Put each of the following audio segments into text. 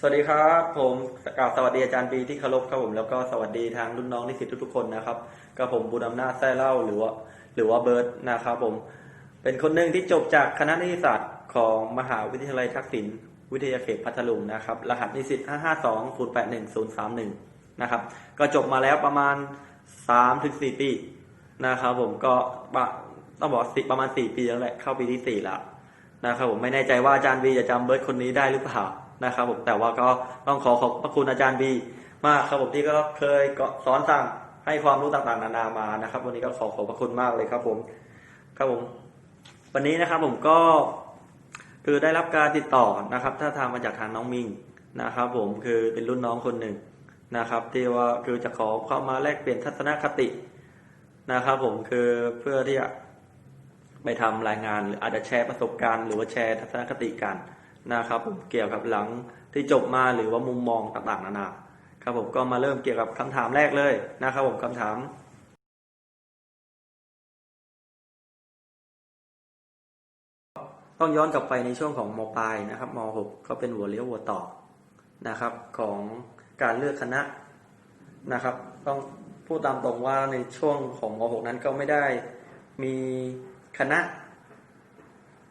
สวัสดีครับผมกล่าวสวัสดีอาจารย์ปีที่เคารพครับผมแล้วก็สวัสดีทางรุ่นน้องนิสิตทุกๆคนนะครับกับผมบุญอำนาจแท้เล่าหรือว่าหรือว่าเบิร์ตนะครับผมเป็นคนหนึ่งที่จบจากคณะนิติศาสตร์ของมหาวิทยาลัยทักษิณวิทยาเขตพัทลุงนะครับรหัสนิสิต 552081031 นะครับก็จบมาแล้วประมาณ 3-4 ปีนะครับผมก็ต้องบอกสิประมาณ 4 ปีแล้วแหละเข้าปีที่ 4 แล้วนะครับผมไม่แน่ใจว่าอาจารย์บีจะจำเบิร์ดคนนี้ได้หรือเปล่า นะครับผมแต่ว่าก็ต้องขอขอบพระคุณอาจารย์บีมากครับผมที่ก็เคยก็สอนสั่งให้ความรู้ต่างๆ นานามานะครับ วันนี้ก็ขอขอบพระคุณมากเลยครับผมครับผมวันนี้นะครับผมก็คือได้รับการติดต่อนะครับ ถ้าทางมาจากทางน้องมิงนะครับ ผมคือเป็นรุ่นน้องคนหนึ่งนะครับ ที่ว่าคือจะขอเข้ามาแลกเปลี่ยนทัศนคตินะครับ ผมคือเพื่อที่จะไปทำรายงานหรืออาจจะแชร์ประสบการณ์ หรือว่าแชร์ทัศนคติกัน นะครับผมเกี่ยวกับหลังที่จบมาหรือว่ามุมมองต่างๆนานาครับผมก็มาเริ่มเกี่ยวกับคำถามแรกเลยนะครับผมคำถามต้องย้อนกลับไปในช่วงของมปลายนะครับมหกก็เป็นหัวเลี้ยวหัวต่อนะครับ ของการเลือกคณะนะครับ ต้องพูดตามตรงว่าในช่วงของมหกนั้นก็ไม่ได้มีคณะ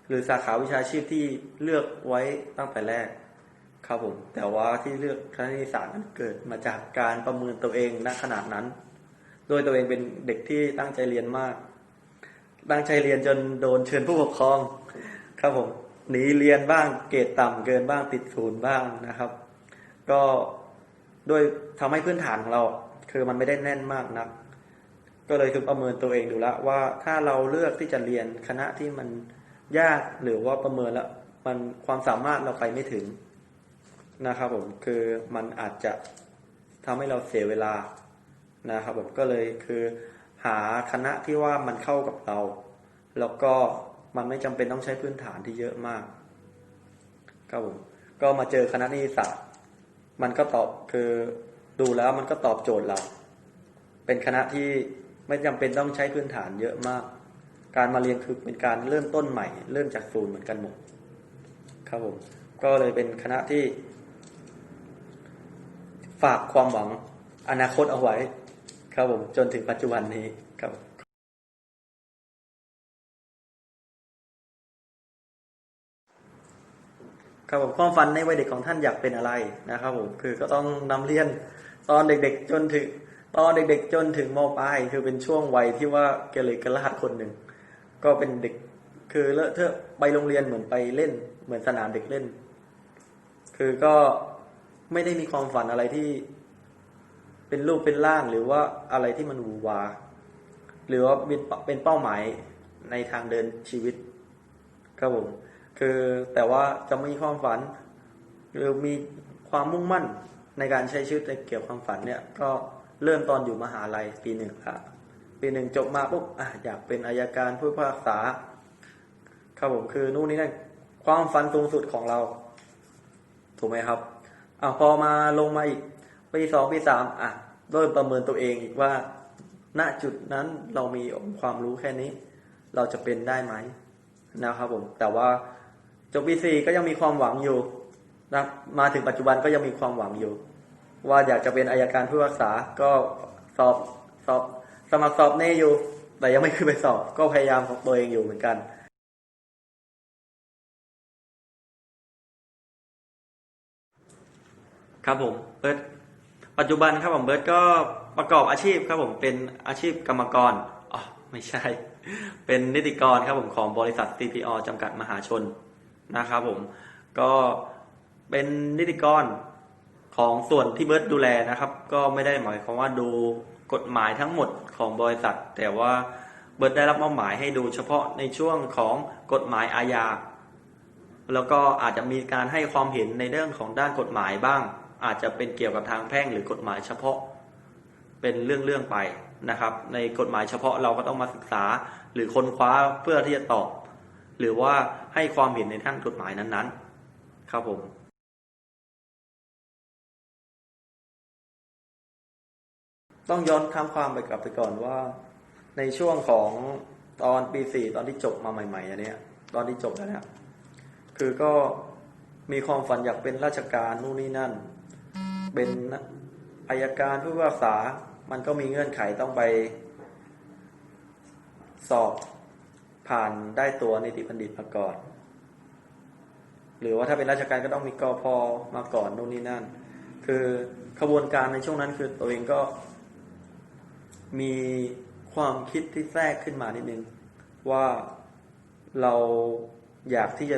หรือสาขาวิชาชีพที่เลือกไว้ตั้งแต่แรก ครับผม แต่ว่าที่เลือกคณะนิตศาสตร์นั้นเกิดมาจากการประเมินตัวเองณขนาดนั้น โดยตัวเองเป็นเด็กที่ตั้งใจเรียนมาก ตั้งใจเรียนจนโดนเชิญผู้ปกครอง ครับผมหนีเรียนบ้างเกรดต่ำเกินบ้างติดศูนย์บ้างนะครับ ก็ด้วยทำให้พื้นฐานของเรา คือมันไม่ได้แน่นมากนัก ก็เลยคือประเมินตัวเองดูแล้วว่าถ้าเราเลือกที่จะเรียนคณะที่มัน ยากหรือว่าประเมินแล้วมันความสามารถเราไปไม่ถึงนะครับผมคือมันอาจจะทำให้เราเสียเวลานะครับผมก็เลยคือหาคณะที่ว่ามันเข้ากับเรา แล้วก็มันไม่จำเป็นต้องใช้พื้นฐานที่เยอะมากครับผมก็มาเจอคณะนิติศาสตร์มันก็ตอบคือดูแล้วมันก็ตอบโจทย์เรา เป็นคณะที่ไม่จำเป็นต้องใช้พื้นฐานเยอะมาก การมาเรียนคือเป็นการเริ่มต้นใหม่ เริ่มจากศูนย์เหมือนกันหมดครับผมก็เลยเป็นคณะที่ ฝากความหวังอนาคตเอาไว้ ครับผมจนถึงปัจจุบันนี้ครับครับผมความฝันในวัยเด็กของท่านอยากเป็นอะไรนะครับผมคือก็ต้องนำเรียนตอนเด็กๆจนถึงตอนเด็กๆจนถึงมปลายคือเป็นช่วงวัยที่ว่าเกเรกระลาดคนหนึ่ง ก็เป็นเด็กคือเลอะเทอะไปโรงเรียนเหมือนไปเล่น เหมือนสนามเด็กเล่น คือก็ไม่ได้มีความฝันอะไรที่ เป็นรูปเป็นร่างหรือว่าอะไรที่มันหวือหวาหรือว่าเป็นเป้าหมายในทางเดินชีวิต ครับผมคือแต่ว่าจะมีความฝัน หรือมีความมุ่งมั่นในการใช้ชีวิตในเกี่ยวกับความฝันเนี่ย ก็เริ่มตอนอยู่มหาลัยปีหนึ่งครับ ปีหนึ่งจบมาปุ๊บออยากเป็นอายการผู้พิพากษา ครับผมคือนู่นนี่นั่นความฝันสูงสุดของเรา ถูกไหมครับอะพอมาลงมาอีกปีสองปีสามอะเริ่มประเมินตัวเองอีกว่า ณจุดนั้นเรามีองค์ความรู้แค่นี้ เราจะเป็นได้ไหมนะครับผม แต่ว่าจบปีสี่ก็ยังมีความหวังอยู่นะมาถึงปัจจุบันก็ยังมีความหวังอยู่ ว่าอยากจะเป็นอายการผู้พิพากษาก็สอบสอบ สมัครสอบเน่อยู่ แต่ยังไม่ขึ้นไปสอบก็พยายามของตัวเองอยู่เหมือนกันครับผมเบิร์ตปัจจุบันครับผมเบิร์ตก็ประกอบอาชีพครับผมเป็นอาชีพกรรมกรอ๋อไม่ใช่ เป็นนิติกรครับผมของบริษัท CPO จำกัดมหาชนนะครับผมก็เป็นนิติกรของส่วนที่เบิร์ตดูแลนะครับ ก็ไม่ได้หมายความว่าดู กฎหมายทั้งหมดของบริษัท แต่ว่าเบิร์ตได้รับมอบหมายให้ดูเฉพาะในช่วงของกฎหมายอาญาแล้วก็อาจจะมีการให้ความเห็นในเรื่องของด้านกฎหมายบ้าง อาจจะเป็นเกี่ยวกับทางแพ่งหรือกฎหมายเฉพาะ เป็นเรื่องๆไปนะครับ ในกฎหมายเฉพาะเราก็ต้องมาศึกษาหรือค้นคว้าเพื่อที่จะตอบ หรือว่าให้ความเห็นในท่านกฎหมายนั้นๆ ครับผม ต้องย้อนทำความไปกลับไปก่อนว่า ในช่วงของตอนปีสี่ตอนที่จบมาใหม่ๆอันนี้ตอนที่จบแล้วเนี่ยคือก็มีความฝันอยากเป็นราชการนู่นนี่นั่น เป็นอายการผู้พิพากษา มันก็มีเงื่อนไขต้องไป สอบผ่านได้ตัวนิติบัณฑิตมาก่อน หรือว่าถ้าเป็นราชการก็ต้องมีกอพอมาก่อนนู่นนี่นั่น คือขบวนการในช่วงนั้นคือตัวเองก็ มีความคิดที่แทรกขึ้นมานิดนึง ว่าเราอยากที่จะ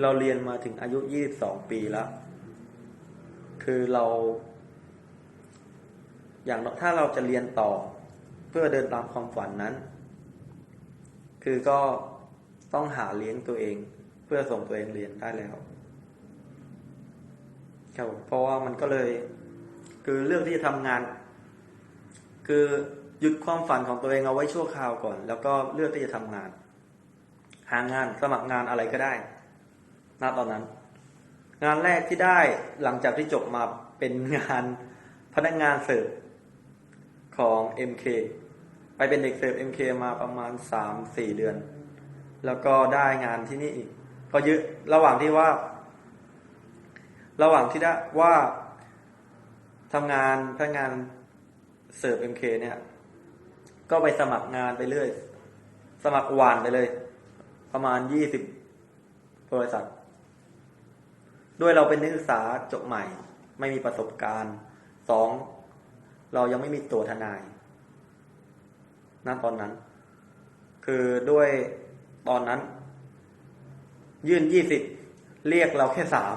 เราเรียนมาถึงอายุ22ปีแล้ว คือเรา อย่างถ้าเราจะเรียนต่อ เพื่อเดินตามความฝันนั้น คือก็ต้องหาเลี้ยงตัวเอง เพื่อส่งตัวเองเรียนได้แล้วครับเพราะว่ามันก็เลย คือเรื่องที่จะทำงาน คือหยุดความฝันของตัวเองเอาไว้ชั่วคราวก่อน แล้วก็เลือกที่จะทำงาน หางานสมัครงานอะไรก็ได้ณตอนนั้น งานแรกที่ได้หลังจากที่จบมาเป็นงานพนักงานเสิร์ฟของ MK ไปเป็นเด็กเสิร์ฟ MK มาประมาณสามสี่เดือน แล้วก็ได้งานที่นี่อีก ก็เยอะระหว่างที่ว่า ระหว่างที่ได้ว่าทำงานพนักงาน เสิร์ฟ MK เคเนี่ย ก็ไปสมัครงานไปเรื่อย สมัครวานไปเลย ประมาณยี่สิบบริษัท ด้วยเราเป็นนักศึกษาจบใหม่ ไม่มีประสบการณ์สองเรายังไม่มีตัวทนายนั่นตอนนั้น คือด้วยตอนนั้น ยื่นยี่สิบเรียกเราแค่สาม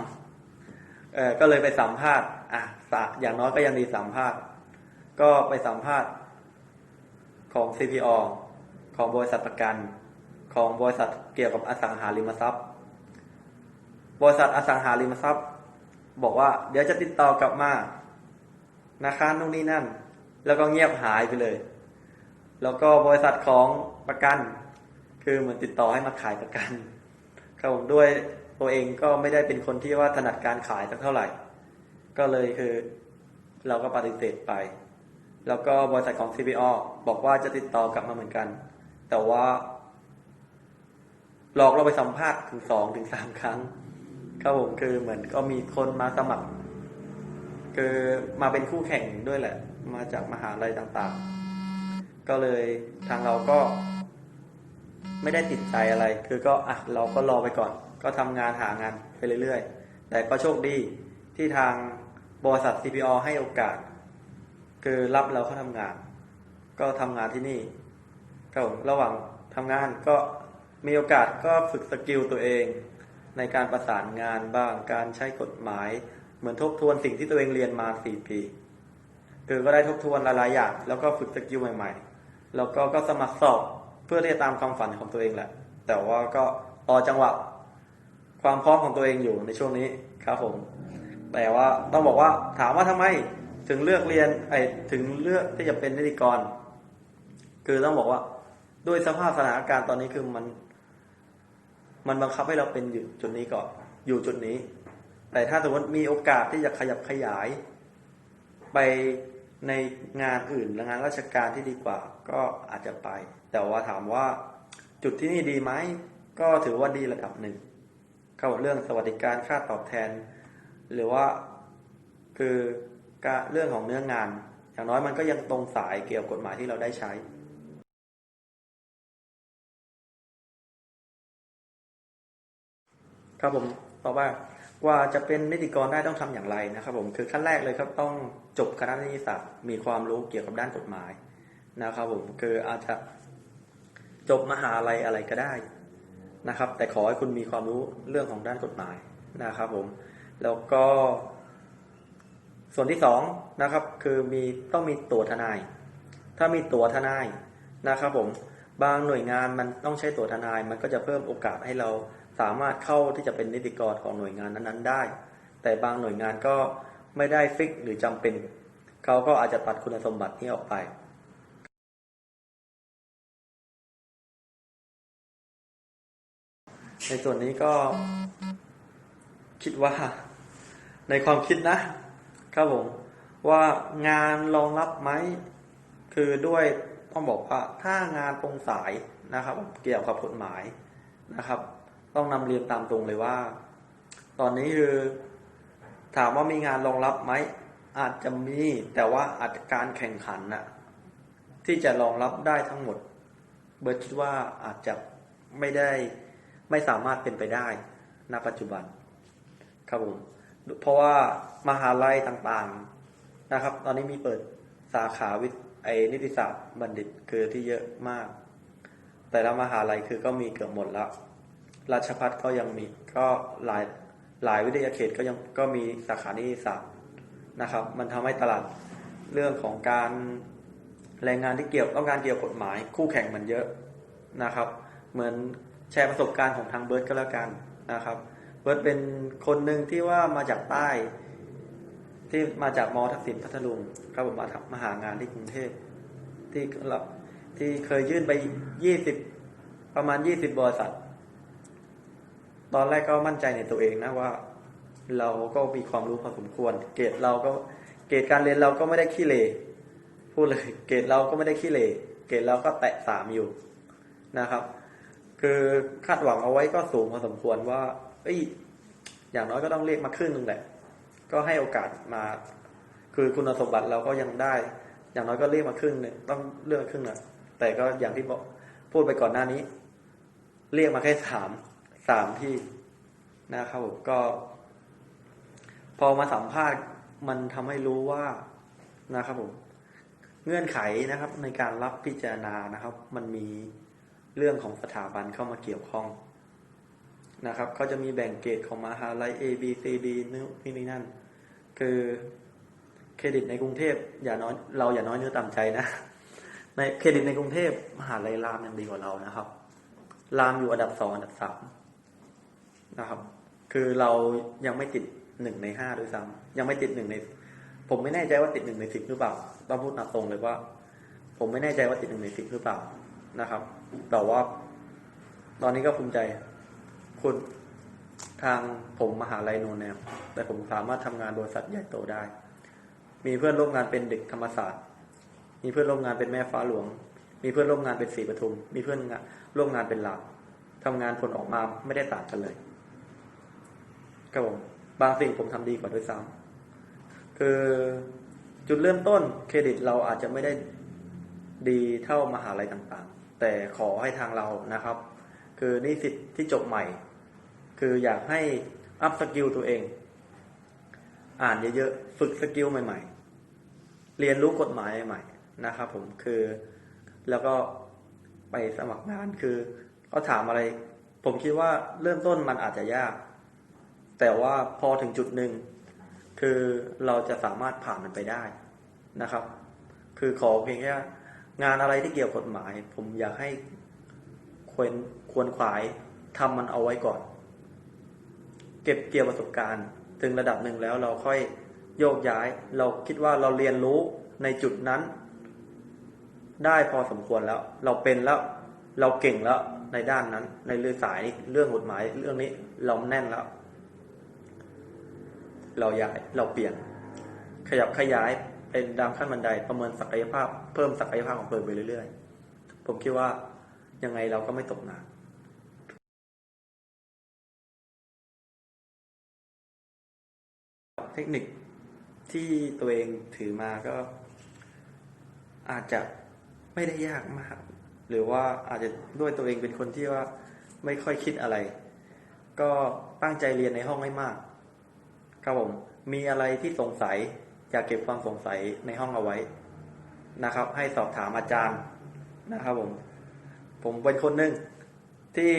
เออก็เลยไปสัมภาษณ์อะสะอย่างน้อยก็ยังดีสัมภาษณ์ ก็ไปสัมภาษณ์ของ CPO ของบริษัทประกัน ของบริษัทเกี่ยวกับอสังหาริมทรัพย์ บริษัทอสังหาริมทรัพย์ บอกว่าเดี๋ยวจะติดต่อกลับมานะคะนู่นนี่นั่น แล้วก็เงียบหายไปเลย แล้วก็บริษัทของประกัน คือเหมือนติดต่อให้มาขายประกันครับผมด้วยตัวเองก็ไม่ได้เป็นคนที่ว่าถนัดการขายสักเท่าไหร่ ก็เลยคือ เราก็ปฏิเสธไป แล้วก็บริษัทของ CPO บอกว่าจะติดต่อกลับมาเหมือนกัน แต่ว่าหลอกเราไปสัมภาษณ์ถึงสองถึงสามครั้งครับผมคือเหมือนก็มีคนมาสมัคร คือมาเป็นคู่แข่งด้วยแหละ มาจากมหาลัยต่างๆ ก็เลยทางเราก็ ไม่ได้ติดใจอะไร คือก็อะเราก็รอไปก่อน ก็ทำงานหางานไปเรื่อยๆ แต่ก็โชคดีที่ทางบริษัท CPO ให้โอกาส คือรับเราเข้าทำงาน ก็ทำงานที่นี่ก็ระหว่างทำงานก็มีโอกาสก็ฝึกสกิลตัวเอง ในการประสานงานบ้างการใช้กฎหมาย เหมือนทบทวนสิ่งที่ตัวเองเรียนมาสี่ปีคือก็ได้ทบทวนหลายๆอย่างแล้วก็ฝึกสกิลใหม่ ๆ แล้วก็ก็สมัครสอบเพื่อที่จะตามความฝันของตัวเองแหละ แต่ว่าก็รอจังหวะความพร้อมของตัวเองอยู่ในช่วงนี้ครับผม แต่ว่าต้องบอกว่าถามว่าทำไม ถึงเลือกเรียนไอ้ถึงเลือกที่จะเป็นนิติกร คือต้องบอกว่า ด้วยสภาพสถานการณ์ตอนนี้คือมัน มันบังคับให้เราเป็นอยู่จุดนี้ก่อนอยู่จุดนี้ แต่ถ้าสมมติมีโอกาสที่จะขยับขยาย ไปในงานอื่นและงานราชการที่ดีกว่า ก็อาจจะไป แต่ว่าถามว่าจุดที่นี่ดีไหมก็ถือว่าดีระดับหนึ่งเข้าเรื่องสวัสดิการค่าตอบแทน หรือว่าคือ การเรื่องของเนื้องาน อย่างน้อยมันก็ยังตรงสายเกี่ยวกฎหมายที่เราได้ใช้ครับผมตอบว่าว่าจะเป็นนิติกรได้ต้องทำอย่างไรนะครับผมคือขั้นแรกเลยครับต้องจบคณะนิติศาสตร์มีความรู้เกี่ยวกับด้านกฎหมายนะครับผมคืออาจจะจบมหาลัยอะไรก็ได้นะครับ แต่ขอให้คุณมีความรู้เรื่องของด้านกฎหมายนะครับผมแล้วก็ ส่วนที่สองนะครับคือมีต้องมีตัวทนาย ถ้ามีตัวทนายนะครับผมบางหน่วยงานมันต้องใช้ตัวทนายมันก็จะเพิ่มโอกาสให้เราสามารถเข้าที่จะเป็นนิติกรของหน่วยงานนั้นๆได้ แต่บางหน่วยงานก็ไม่ได้ฟิกหรือจำเป็นเขาก็อาจจะตัดคุณสมบัตินี้ออกไปในส่วนนี้ก็คิดว่าในความคิดนะ ครับผมว่างานรองรับไหมคือด้วยต้องบอกว่าถ้างานตรงสายนะครับ เกี่ยวกับกฎหมายนะครับ ต้องนำเรียนตามตรงเลยว่า ตอนนี้คือถามว่ามีงานรองรับไหมอาจจะมีแต่ว่าอาจจะการแข่งขันน่ะที่จะรองรับได้ทั้งหมด เบิร์ตคิดว่าอาจจะไม่ได้ไม่สามารถเป็นไปได้ณปัจจุบันครับผม เพราะว่ามหาลัยต่างๆนะครับ ตอนนี้มีเปิดสาขาวิทย์ไอนิติศาสตร์บัณฑิตคือที่เยอะมาก แต่ละมหาลัยคือก็มีเกือบหมดแล้วราชพัฒก็ยังมีก็หลายหลายวิทยาเขตก็ยังก็มีสาขานิติศาสตร์นะครับ มันทำให้ตลาดเรื่องของการแรงงานที่เกี่ยวต้องการเกี่ยวกฎหมายคู่แข่งมันเยอะนะครับ เหมือนแชร์ประสบการณ์ของทางเบิร์ดก็แล้วกันนะครับ เบิร์ดเป็นคนหนึ่งที่ว่ามาจากใต้ ที่มาจากมอทักษิณพัทลุงครับผมมาทำมาหางานที่กรุงเทพที่เราที่เคยยื่นไปยี่สิบประมาณยี่สิบบริษัท ตอนแรกก็มั่นใจในตัวเองนะว่า เราก็มีความรู้พอสมควร เกรดเราก็เกรดการเรียนเราก็ไม่ได้ขี้เลพูดเลยเกรดเราก็ไม่ได้ขี้เลเกรดเราก็แตะสามอยู่นะครับ คือคาดหวังเอาไว้ก็สูงพอสมควรว่า เอ้ยอย่างน้อยก็ต้องเรียกมาครึ่งหนึงแหละ ก็ให้โอกาสมา คือคุณสมบัติเราก็ยังได้ อย่างน้อยก็เรียกมาครึ่งหนึ่งต้องเลือกครึ่งหนึ่งแต่ก็อย่างที่บอกพูดไปก่อนหน้านี้ เรียกมาแค่สามสามที่นะครับผมก็ พอมาสัมภาษณ์มันทำให้รู้ว่านะครับผมเงื่อนไขนะครับในการรับพิจารณานะครับ มันมีเรื่องของสถาบันเข้ามาเกี่ยวข้อง นะครับเขาจะมีแบ่งเกรดของมหาลัย A B C D นู่นนี่นั่น คือเครดิตในกรุงเทพอย่าน้อยเราอย่าน้อยเนื้อต่ำใจนะในเครดิตในกรุงเทพมหาลัยรามยังดีกว่าเรานะครับ รามอยู่อันดับสองอันดับสามนะครับ คือเรายังไม่ติดหนึ่งในห้าด้วยซ้ำยังไม่ติดหนึ่งใน ผมไม่แน่ใจว่าติดหนึ่งในสิบหรือเปล่าต้องพูดตรงเลยว่า ผมไม่แน่ใจว่าติดหนึ่งในสิบหรือเปล่านะครับ แต่ว่า ตอนนี้ก็ภูมิใจ คุณทางผมมหาลัยโนนแนมแต่ผมสามารถทำงานบริษัทใหญ่โตได้ มีเพื่อนร่วมงานเป็นเด็กธรรมศาสตร์ มีเพื่อนร่วมงานเป็นแม่ฟ้าหลวง มีเพื่อนร่วมงานเป็นศรีปทุม มีเพื่อนร่วมงานเป็นหลักทำงานผลออกมาไม่ได้ต่างกันเลยครับผมบางสิ่งผมทำดีกว่าด้วยซ้ำคือจุดเริ่มต้นเครดิตเราอาจจะไม่ได้ดีเท่ามหาลัยต่างๆ แต่ขอให้ทางเรานะครับ คือนิสิตที่จบใหม่ คืออยากให้อัพสกิลตัวเอง อ่านเยอะๆ ฝึกสกิลใหม่ ๆ เรียนรู้กฎหมายใหม่ๆนะครับผมคือแล้วก็ไปสมัครงานคือเขาถามอะไร ผมคิดว่าเริ่มต้นมันอาจจะยาก แต่ว่าพอถึงจุดหนึ่งคือเราจะสามารถผ่านมันไปได้นะครับ คือขอเพียงแค่งานอะไรที่เกี่ยวกับกฎหมาย ผมอยากให้ควรควรขวายทำมันเอาไว้ก่อน เก็บเกี่ยวประสบการณ์ถึงระดับหนึ่งแล้วเราค่อยโยกย้าย เราคิดว่าเราเรียนรู้ในจุดนั้น ได้พอสมควรแล้ว เราเป็นแล้วเราเก่งแล้วในด้านนั้น ในเรื่องสายเรื่องกฎหมายเรื่องนี้เราแน่นแล้ว เราย้ายเราเปลี่ยน ขยับขยายเป็นดามขั้นบันไดประเมินศักยภาพ เพิ่มศักยภาพของตัวเองไปเรื่อยๆ ผมคิดว่ายังไงเราก็ไม่ตกงาน เทคนิคที่ตัวเองถือมาก็ อาจจะไม่ได้ยากมาก หรือว่าอาจจะด้วยตัวเองเป็นคนที่ว่าไม่ค่อยคิดอะไร ก็ตั้งใจเรียนในห้องให้มาก ครับผมมีอะไรที่สงสัยอยากเก็บความสงสัยในห้องเอาไว้นะครับ ให้สอบถามอาจารย์นะครับผมผมเป็นคนหนึ่งที่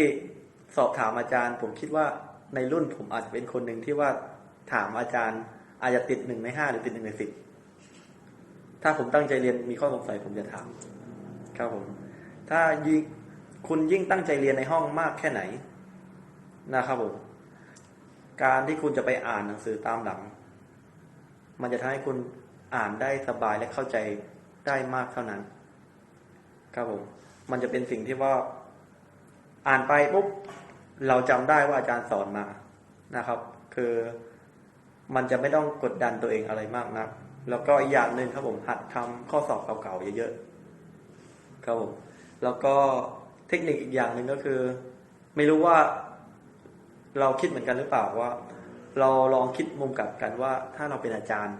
สอบถามอาจารย์ ผมคิดว่าในรุ่นผมอาจจะเป็นคนหนึ่งที่ว่า ถามอาจารย์ อาจจะติดหนึ่งในห้าหรือติดหนึ่งในสิบถ้าผมตั้งใจเรียนมีข้อสงสัยผมจะถาม ครับผม ถ้ายิ่งคุณยิ่งตั้งใจเรียนในห้องมากแค่ไหน นะครับผม การที่คุณจะไปอ่านหนังสือตามหลัง มันจะทำให้คุณอ่านได้สบายและเข้าใจได้มากเท่านั้น ครับผม มันจะเป็นสิ่งที่ว่า อ่านไปปุ๊บเราจำได้ว่าอาจารย์สอนมานะครับ คือ มันจะไม่ต้องกดดันตัวเองอะไรมากนะัก แล้วก็อีกอย่างหนึ่งครับผมหัดทำข้อสอบเก่าๆเยอะๆครับผมแล้วก็เทคนิคอีกอย่างหนึ่งก็คือ ไม่รู้ว่าเราคิดเหมือนกันหรือเปล่าว่า เราลองคิดมุมกลับกันว่า ถ้าเราเป็นอาจารย์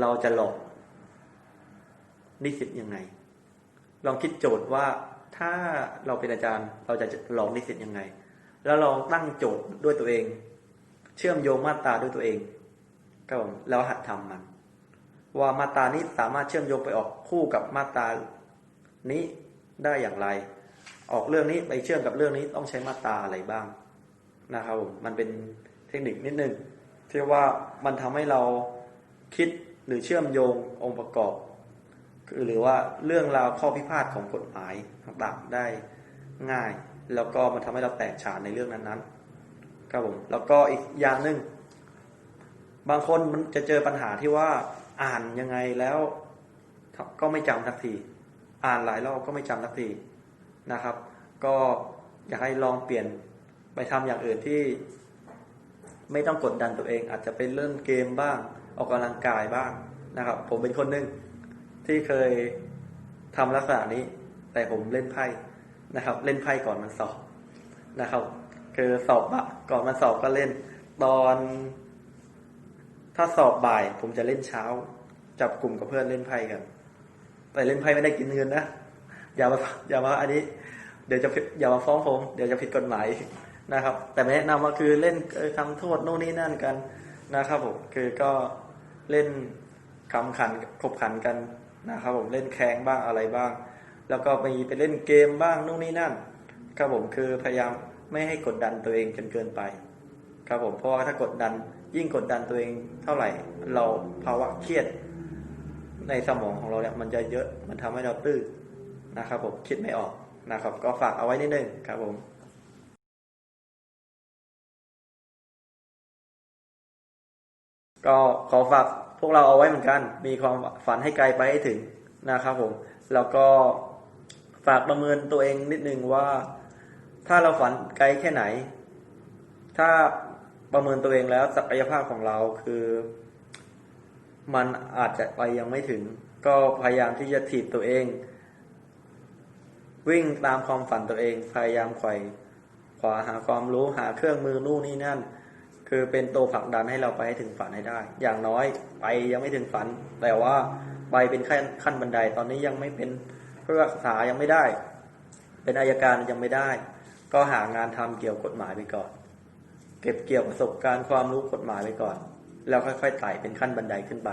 เราจะหลอกนิสิตยังไง ลองคิดโจทย์ว่าถ้าเราเป็นอาจารย์ เราจะหลอกนิสิตยังไง แล้วลองตั้งโจทย์ด้วยตัวเอง เชื่อมโยงมาตราด้วยตัวเองก็ผมแล้วหัดทำมัน ว่ามาตรานี้สามารถเชื่อมโยงไปออกคู่กับมาตรานี้ได้อย่างไร ออกเรื่องนี้ไปเชื่อมกับเรื่องนี้ต้องใช้มาตราอะไรบ้างนะครับผมมันเป็นเทคนิคนิดนึงที่ว่ามันทำให้เราคิดหรือเชื่อมโยงองค์ประกอบคือหรือว่าเรื่องราวข้อพิพาทของกฎหมายต่างๆได้ง่าย แล้วก็มันทำให้เราแตกฉานในเรื่องนั้นๆ ครับผมแล้วก็อีกอย่างหนึ่งบางคนมันจะเจอปัญหาที่ว่าอ่านยังไงแล้วก็ไม่จำทักที อ่านหลายรอบก็ไม่จำทักทีนะครับ ก็อยากให้ลองเปลี่ยนไปทำอย่างอื่นที่ ไม่ต้องกดดันตัวเอง อาจจะเป็นเล่นเกมบ้าง ออกกำลังกายบ้างนะครับ ผมเป็นคนหนึ่งที่เคยทำลักษณะนี้ แต่ผมเล่นไพ่นะครับ เล่นไพ่ก่อนมันสอบนะครับ คือสอบอะก่อนมันสอบก็เล่น ตอน ถ้าสอบบ่าย ผมจะเล่นเช้า จับกลุ่มกับเพื่อนเล่นไพ่กัน แต่เล่นไพ่ไม่ได้กินเงินนะอย่ามาอย่ามาอันนี้ เดี๋ยวจะอย่ามาฟ้องผม เดี๋ยวจะผิดกฎหมายนะครับ แต่ไม่แนะนำว่าคือเล่นทำโทษโน่นนี่นั่นกันนะครับผมคือก็เล่นคำขันขบขันกันนะครับผมเล่นแข่งบ้างอะไรบ้าง แล้วก็มีไปเล่นเกมบ้างนู่นนี่นั่นครับผมคือพยายาม ไม่ให้กดดันตัวเองจนเกินไป ครับผมเพราะว่าถ้ากดดันยิ่งกดดันตัวเองเท่าไหร่ เราภาวะเครียดในสมองของเราเนี่ยมันจะเยอะมันทำให้เราตื้อนะครับผมคิดไม่ออกนะครับ ก็ฝากเอาไว้นิดนึงครับผมก็ขอฝากพวกเราเอาไว้เหมือนกัน มีความฝันให้ไกลไปให้ถึงนะครับผม แล้วก็ฝากประเมินตัวเองนิดนึงว่า ถ้าเราฝันไกลแค่ไหน ถ้าประเมินตัวเองแล้วศักยภาพของเราคือ มันอาจจะไปยังไม่ถึง ก็พยายามที่จะถีบตัวเอง วิ่งตามความฝันตัวเอง พยายามไขว่ขวาหาความรู้หาเครื่องมือนู่นนี่นั่น คือเป็นตัวผลักดันให้เราไปให้ถึงฝันให้ได้ อย่างน้อยไปยังไม่ถึงฝัน แต่ว่าไปเป็นขั้นขั้นบันไดตอนนี้ยังไม่เป็นผู้รักษายังไม่ได้ เป็นอายการยังไม่ได้ ก็หางานทำเกี่ยวกฎหมายไปก่อน เก็บเกี่ยวประสบการณ์ความรู้กฎหมายไปก่อน แล้วค่อยๆไต่เป็นขั้นบันไดขึ้นไป